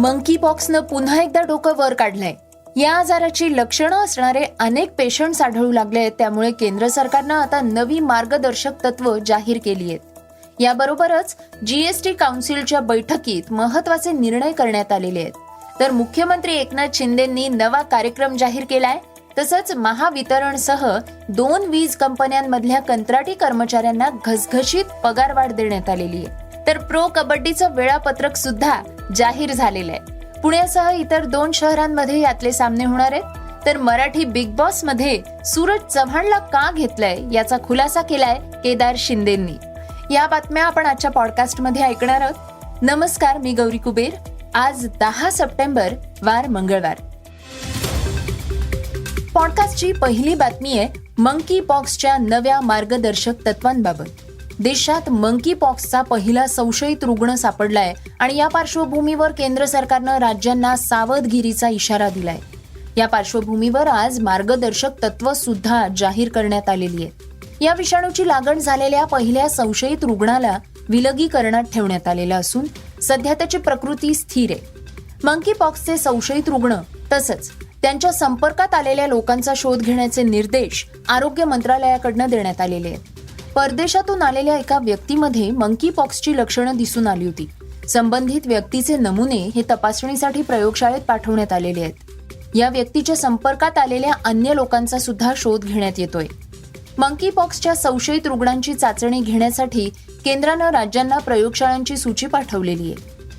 Monkey पॉक्सनं पुन्हा एकदा डोकं वर काढलंय. या आजाराची लक्षणं असणारे अनेक पेशंट्स आढळू लागले आहेत त्यामुळे केंद्र सरकारनं आता नवी मार्गदर्शक तत्व जाहीर केली आहेत. याबरोबरच जीएसटी काउन्सिलच्या बैठकीत महत्त्वाचे निर्णय करण्यात आलेले आहेत. तर मुख्यमंत्री एकनाथ शिंदेंनी नवा कार्यक्रम जाहीर केलाय तसंच महावितरणसह दोन वीज कंपन्यांमधल्या कंत्राटी कर्मचाऱ्यांना घसघशीत पगारवाढ देण्यात आलेली आहे. तर प्रो कबड्डीचं वेळापत्रक सुद्धा जाहीर झालेलं आहे. पुण्यासह इतर दोन शहरांमध्ये यातले सामने होणार आहेत. तर मराठी बिग बॉसमध्ये सूरज चव्हाणला का घेतलंय याचा खुलासा केलाय केदार शिंदेंनी. या बातम्या आपण आजच्या पॉडकास्टमध्ये ऐकणार आहोत. नमस्कार मी गौरी कुबेर. आज दहा सप्टेंबर वार मंगळवार. पॉडकास्टची पहिली बातमी आहे मंकी पॉक्सच्या नव्या मार्गदर्शक तत्वांबाबत. देशात मंकी पॉक्सचा पहिला संशयित रुग्ण सापडलाय आणि या पार्श्वभूमीवर केंद्र सरकारनं राज्यांना सावधगिरीचा इशारा दिलाय. या पार्श्वभूमीवर आज मार्गदर्शक तत्व सुद्धा जाहीर करण्यात आलेली आहेत. या विषाणूची लागण झालेल्या पहिल्या संशयित रुग्णाला विलगीकरणात ठेवण्यात आलेलं असून सध्या त्याची प्रकृती स्थिर आहे. मंकी पॉक्सचे संशयित रुग्ण तसंच त्यांच्या संपर्कात आलेल्या लोकांचा शोध घेण्याचे निर्देश आरोग्य मंत्रालयाकडनं देण्यात आलेले आहेत. परदेशातून आलेल्या एका व्यक्तीमध्ये मंकी पॉक्सची लक्षणं दिसून आली होती. संबंधित व्यक्तीचे नमुने हे तपासणीसाठी प्रयोगशाळेत पाठवण्यात आलेले आहेत. या व्यक्तीच्या संपर्कात आलेल्या अन्य लोकांचा सुद्धा शोध घेण्यात येतोय. मंकी पॉक्सच्या संशयित रुग्णांची चाचणी घेण्यासाठी केंद्रानं राज्यांना प्रयोगशाळांची सूची पाठवलेली आहे.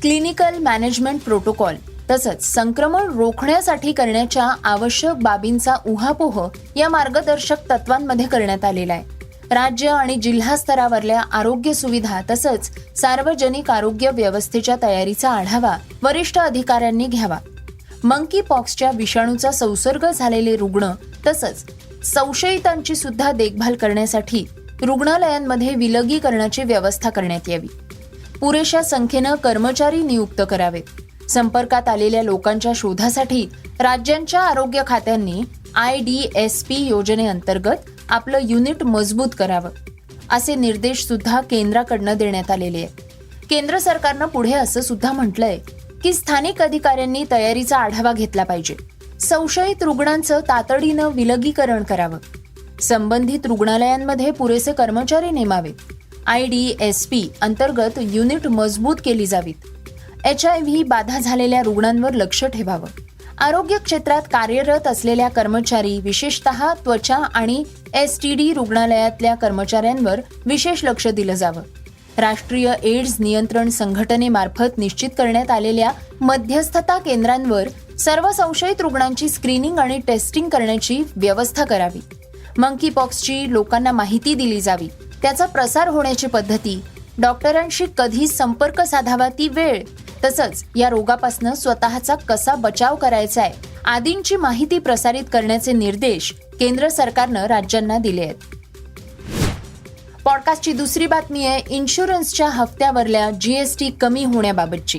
क्लिनिकल मॅनेजमेंट प्रोटोकॉल तसंच संक्रमण रोखण्यासाठी करण्याच्या आवश्यक बाबींचा उहापोह या मार्गदर्शक तत्वांमध्ये करण्यात आलेला आहे. राज्य आणि जिल्हा स्तरावरल्या आरोग्य सुविधा तसंच सार्वजनिक आरोग्य व्यवस्थेच्या तयारीचा आढावा वरिष्ठ अधिकाऱ्यांनी घ्यावा. मंकी पॉक्सच्या विषाणूचा संसर्ग झालेले रुग्ण तसंच संशयितांची सुद्धा देखभाल करण्यासाठी रुग्णालयांमध्ये विलगीकरणाची व्यवस्था करण्यात यावी. पुरेशा संख्येनं कर्मचारी नियुक्त करावेत. संपर्कात आलेल्या लोकांच्या शोधासाठी राज्यांच्या आरोग्य खात्यांनी आय डी एस पी योजनेअंतर्गत आपलं युनिट मजबूत करावं असे निर्देश सुद्धा केंद्राकडनं देण्यात आलेले आहेत. केंद्र सरकारनं पुढे असं सुद्धा म्हटलंय की स्थानिक अधिकाऱ्यांनी तयारीचा आढावा घेतला पाहिजे. संशयित रुग्णांचं तातडीनं विलगीकरण करावं. संबंधित रुग्णालयांमध्ये पुरेसे कर्मचारी नेमावेत आय डी एस पी अंतर्गत युनिट मजबूत केली जावीत. एच आय व्ही बाधा झालेल्या रुग्णांवर लक्ष ठेवावं. आरोग्य क्षेत्रात कार्यरत असलेल्या कर्मचारी विशेषतः त्वचा आणि एस टी डी रुग्णालयातल्या कर्मचाऱ्यांवर विशेष लक्ष दिलं जावं. राष्ट्रीय एड्स नियंत्रण संघटनेमार्फत निश्चित करण्यात आलेल्या मध्यस्थता केंद्रांवर सर्व संशयित रुग्णांची स्क्रीनिंग आणि टेस्टिंग करण्याची व्यवस्था करावी. मंकी पॉक्सची लोकांना माहिती दिली जावी. त्याचा प्रसार होण्याची पद्धती. डॉक्टरांशी कधी संपर्क साधावा ती वेळ तसंच या रोगापासून स्वतःचा कसा बचाव करायचा आहे आदींची माहिती प्रसारित करण्याचे निर्देश केंद्र सरकारनं राज्यांना दिले आहेत. पॉडकास्टची दुसरी बातमी आहे इन्शुरन्सच्या हप्त्यावरल्या जीएसटी कमी होण्याबाबतची.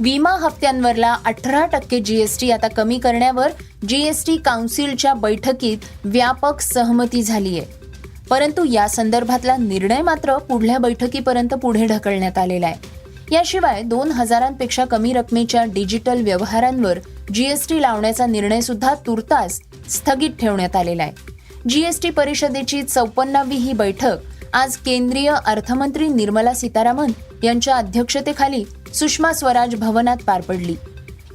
विमा हप्त्यांवरला अठरा टक्के जीएसटी आता कमी करण्यावर जीएसटी काउन्सिलच्या बैठकीत व्यापक सहमती झाली आहे परंतु या संदर्भातला निर्णय मात्र पुढल्या बैठकीपर्यंत पुढे ढकलण्यात आलेला आहे. याशिवाय दोन हजारांपेक्षा कमी रकमेच्या डिजिटल व्यवहारांवर जीएसटी लावण्याचा निर्णय सुद्धा तुर्तास स्थगित ठेवण्यात आलेला आहे. जीएसटी परिषदेची चौपन्नावी ही बैठक आज केंद्रीय अर्थमंत्री निर्मला सीतारामन यांच्या अध्यक्षतेखाली सुषमा स्वराज भवनात पार पडली.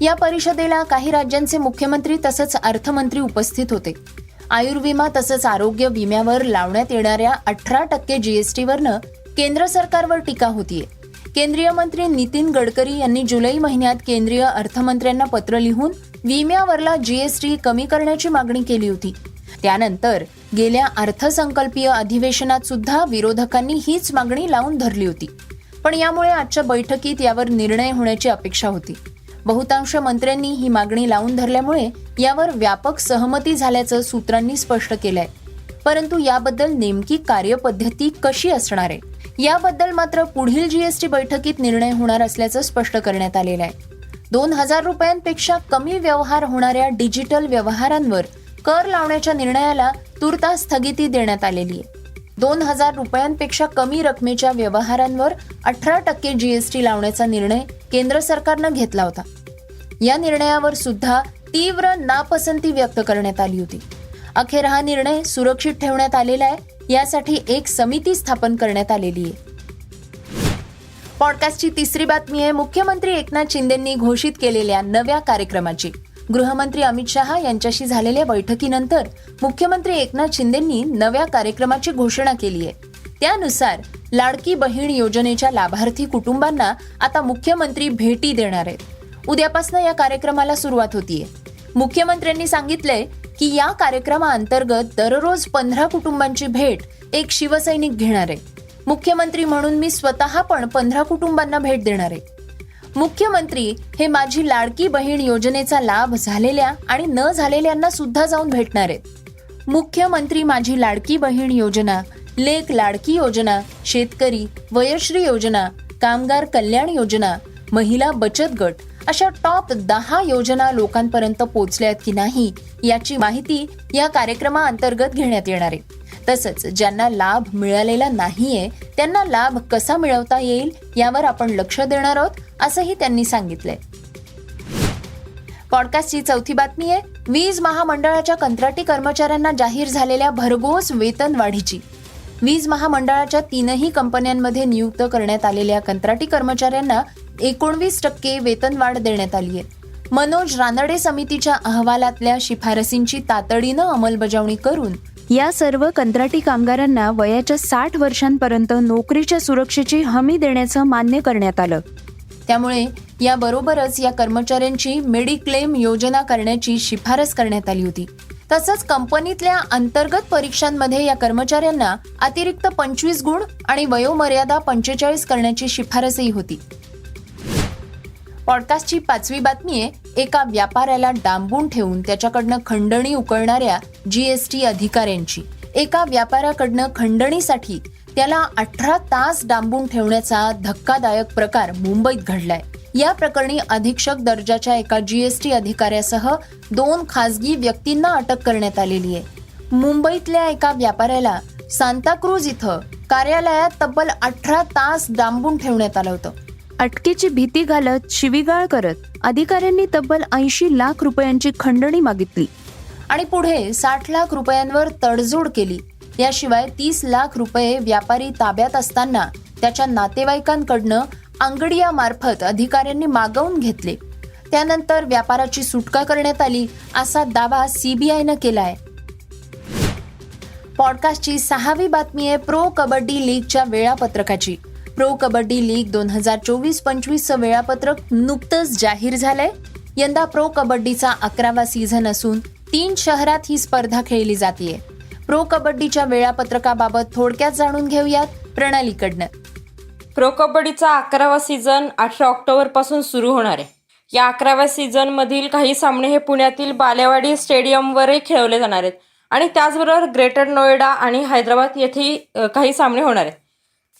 या परिषदेला काही राज्यांचे मुख्यमंत्री तसंच अर्थमंत्री उपस्थित होते. आयुर्विमा तसंच आरोग्य विम्यावर लावण्यात येणाऱ्या अठरा टक्के जीएसटीवरनं केंद्र सरकारवर टीका होतीये. केंद्रीय मंत्री नितीन गडकरी यांनी जुलै महिन्यात केंद्रीय अर्थमंत्र्यांना पत्र लिहून विम्यावरला जीएसटी कमी करण्याची मागणी केली होती. त्यानंतर गेल्या अर्थसंकल्पीय अधिवेशनात सुद्धा विरोधकांनी हीच मागणी लावून धरली होती. पण यामुळे आजच्या बैठकीत यावर निर्णय होण्याची अपेक्षा होती. बहुतांश मंत्र्यांनी ही मागणी लावून धरल्यामुळे यावर व्यापक सहमती झाल्याचं सूत्रांनी स्पष्ट केलंय. परंतु याबद्दल नेमकी कार्यपद्धती कशी असणार आहे? याबद्दल मात्र पुढील जीएसटी बैठकीत निर्णय होणार असल्याचं स्पष्ट करण्यात आलेलं आहे. दोन हजार रुपयांपेक्षा कमी व्यवहार होणाऱ्या डिजिटल व्यवहारांवर कर लावण्याच्या निर्णयाला तुर्तास स्थगिती देण्यात आलेली आहे. दोन हजार रुपयांपेक्षा कमी रकमेच्या व्यवहारांवर अठरा टक्के जीएसटी लावण्याचा निर्णय केंद्र सरकारनं घेतला होता. या निर्णयावर सुद्धा तीव्र नापसंती व्यक्त करण्यात आली होती. अखेर हा निर्णय सुरक्षित ठेवण्यात आलेला आहे. यासाठी एक समिती स्थापन करण्यात आलेली आहे. पॉडकास्टची तिसरी बातमी आहे मुख्यमंत्री एकनाथ शिंदेंनी घोषित केलेल्या नव्या कार्यक्रमाची. गृहमंत्री अमित शहा यांच्याशी झालेल्या बैठकीनंतर मुख्यमंत्री एकनाथ शिंदेंनी नव्या कार्यक्रमाची घोषणा केली आहे. त्यानुसार लाडकी बहीण योजनेच्या लाभार्थी कुटुंबांना आता मुख्यमंत्री भेटी देणार आहेत. उद्यापासून या कार्यक्रमाला सुरुवात होतीये. मुख्यमंत्र्यांनी सांगितले की या कार्यक्रमाअंतर्गत दररोज पंधरा कुटुंबांची भेट एक शिवसैनिक घेणार. आहे मुख्यमंत्री म्हणून मी स्वतः पण पंधरा कुटुंबांना भेट देणार. आहे मुख्यमंत्री हे माझी लाडकी बहीण योजनेचा लाभ झालेल्या आणि न झालेल्यांना सुद्धा जाऊन भेटणार. आहेत मुख्यमंत्री माझी लाडकी बहीण योजना लेक लाडकी योजना शेतकरी वयश्री योजना कामगार कल्याण योजना महिला बचत गट अशा टॉप दहा योजना लोकांपर्यंत पोहोचल्यात की नाही याची माहिती या कार्यक्रमाअंतर्गत घेण्यात येणार आहे. तसंच ज्यांना लाभ मिळालेला नाहीये त्यांना लाभ कसा मिळवता येईल यावर आपण लक्ष देणार आहोत असंही त्यांनी सांगितलंय. पॉडकास्टची चौथी बातमी आहे वीज महामंडळाच्या कंत्राटी कर्मचाऱ्यांना जाहीर झालेल्या भरघोस वेतन वाढीची. वीज महामंडळाच्या तीनही कंपन्यांमध्ये नियुक्त करण्यात आलेल्या कंत्राटी कर्मचाऱ्यांना एकोणवीस टक्के वेतनवाढ देण्यात आली आहे. मनोज रानडे समितीच्या अहवालातल्या शिफारसींची तातडीनं अंमलबजावणी करून या सर्व कंत्राटी कामगारांना वयाच्या साठ वर्षांपर्यंत नोकरीच्या सुरक्षेची हमी देण्याचं मान्य करण्यात आलं. त्यामुळे याबरोबरच या कर्मचाऱ्यांची मेडिक्लेम योजना करण्याची शिफारस करण्यात आली होती. तसंच कंपनीतल्या अंतर्गत परीक्षांमध्ये या कर्मचाऱ्यांना अतिरिक्त पंचवीस गुण आणि वयोमर्यादा पंचेचाळीस करण्याची शिफारसही होती. पॉडकास्टची पाचवी बातमी आहे एका व्यापाऱ्याला डांबून ठेवून त्याच्याकडनं खंडणी उकळणाऱ्या जीएसटी अधिकाऱ्यांची. एका व्यापाऱ्याकडनं खंडणीसाठी त्याला अठरा तास डांबून ठेवण्याचा धक्कादायक प्रकार मुंबईत घडलाय. या प्रकरणी अधीक्षक दर्जाच्या एका जीएसटी अधिकाऱ्यासह दोन खासगी व्यक्तींना अटक करण्यात आलेली आहे. मुंबईतल्या एका व्यापाऱ्याला सांताक्रूज इथं कार्यालयात तब्बल अठरा तास डांबून ठेवण्यात आलं होतं. अटकेची भीती घालत शिवीगाळ करत अधिकाऱ्यांनी तब्बल ऐंशी लाख रुपयांची खंडणी मागितली आणि पुढे साठ लाख रुपयांवर तडजोड केली. याशिवाय तीस लाख रुपये व्यापारी ताब्यात असताना त्याच्या नातेवाईकांकडनं अंगडिया मार्फत अधिकाऱ्यांनी मागवून घेतले. त्यानंतर व्यापाराची सुटका करण्यात आली असा दावा सीबीआयनं केलाय. पॉडकास्टची सहावी बातमी आहे प्रो कबड्डी लीगच्या वेळापत्रकाची. प्रो कबड्डी लीग दोन हजार चोवीस पंचवीसचं वेळापत्रक नुकतंच जाहीर झालंय. यंदा प्रो कबड्डीचा अकरावा सीझन असून तीन शहरात ही स्पर्धा खेळली जाते प्रो कबड्डीच्या वेळापत्रकाबाबत थोडक्यात जाणून घेऊयात प्रणालीकडनं. प्रो कबड्डीचा अकरावा सीझन अठरा ऑक्टोबरपासून सुरू होणार आहे. या अकराव्या सीझनमधील काही सामने हे पुण्यातील बालेवाडी स्टेडियमवरही खेळवले जाणार आहेत. आणि त्याचबरोबर ग्रेटर नोएडा आणि हैदराबाद येथेही काही सामने होणार आहेत.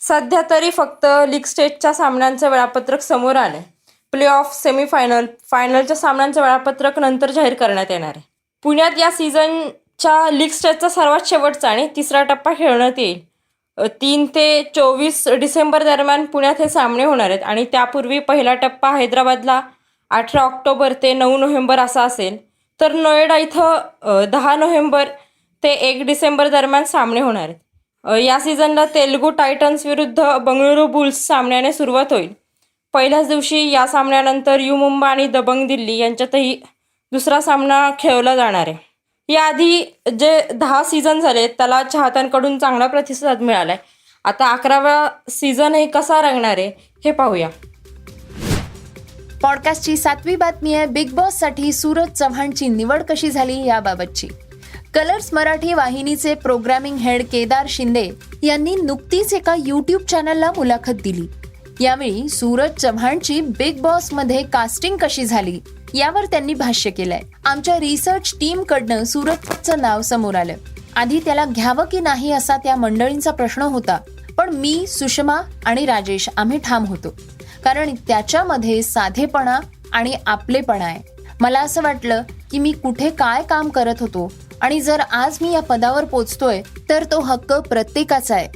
सध्या तरी फक्त लीग स्टेजच्या सामन्यांचं वेळापत्रक समोर आलं प्ले ऑफ सेमीफायनल फायनलच्या सामन्यांचं वेळापत्रक नंतर जाहीर करण्यात येणार आहे. पुण्यात या सीझनच्या लीग स्टेजचा सर्वात शेवटचा आणि तिसरा टप्पा खेळण्यात येईल. तीन ते चोवीस डिसेंबर दरम्यान पुण्यात हे सामने होणार आहेत आणि त्यापूर्वी पहिला टप्पा हैदराबादला अठरा ऑक्टोबर ते नऊ नोव्हेंबर असा असेल. तर नोएडा इथं दहा नोव्हेंबर ते एक डिसेंबर दरम्यान सामने होणार आहेत. या सीझनला तेलुगू टायटन्स विरुद्ध बंगळुरू बुल्स सामन्याने सुरुवात होईल. पहिल्याच दिवशी या सामन्यानंतर यू मुंबा आणि दबंग दिल्ली यांच्यातही दुसरा सामना खेळवला जाणार आहे. याआधी जे दहा सीझन झाले त्याला चाहत्यांकडून चांगला प्रतिसाद मिळाला आहे आता अकरावा सीझनही कसा रंगणार आहे हे पाहूया. पॉडकास्टची सातवी बातमी आहे बिग बॉससाठी सूरज चव्हाणची निवड कशी झाली याबाबतची. कलर्स मराठी वाहिनीचे प्रोग्रामिंग हेड केदार शिंदे यांनी नुकतीच एका युट्यूब चॅनलला मुलाखत दिली. यावेळी सूरज चव्हाणची बिग बॉसमध्ये कास्टिंग कशी झाली यावर त्यांनी भाष्य केलंय. आमच्या रिसर्च टीम कडनं सूरजचं नाव समोर आलं. आधी त्याला घ्यावं की नाही असा त्या मंडळींचा प्रश्न होता पण मी सुषमा आणि राजेश आम्ही ठाम होतो. कारण त्याच्यामध्ये साधेपणा आणि आपलेपणा आहे. मला असं वाटलं की मी कुठे काय काम करत होतो आणि जर आज मी या पदावर पोचतोय तर तो हक्क प्रत्येकाचा आहे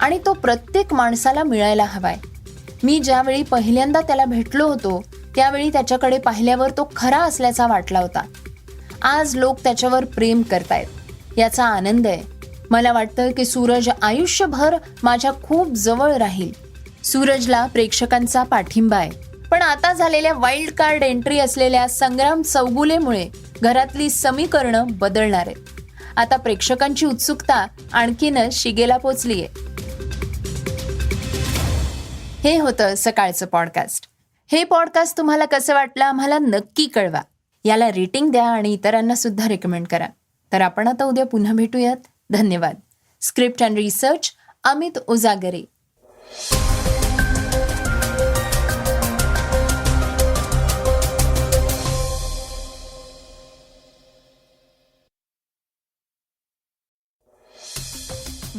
आणि तो प्रत्येक माणसाला मिळायला हवाय. मी ज्यावेळी पहिल्यांदा त्याला भेटलो होतो त्यावेळी त्याच्याकडे पाहिल्यावर तो खरा असल्याचा वाटला होता. आज लोक त्याच्यावर प्रेम करतायत. याचा आनंद आहे. मला वाटतं की सूरज आयुष्यभर माझ्या खूप जवळ राहील. सूरजला प्रेक्षकांचा पाठिंबा आहे. पण आता झालेल्या वाईल्ड कार्ड एंट्री असलेल्या संग्राम चौगुलेमुळे घरातली समीकरणं बदलणार आहेत. आता प्रेक्षकांची उत्सुकता आणखीनच शिगेला पोचलीये. हे होतं सकाळचं पॉडकास्ट. हे पॉडकास्ट तुम्हाला कसं वाटलं आम्हाला नक्की कळवा. याला रेटिंग द्या आणि इतरांना सुद्धा रेकमेंड करा. तर आपण आता उद्या पुन्हा भेटूयात. धन्यवाद. Script and research Amit Ujagare.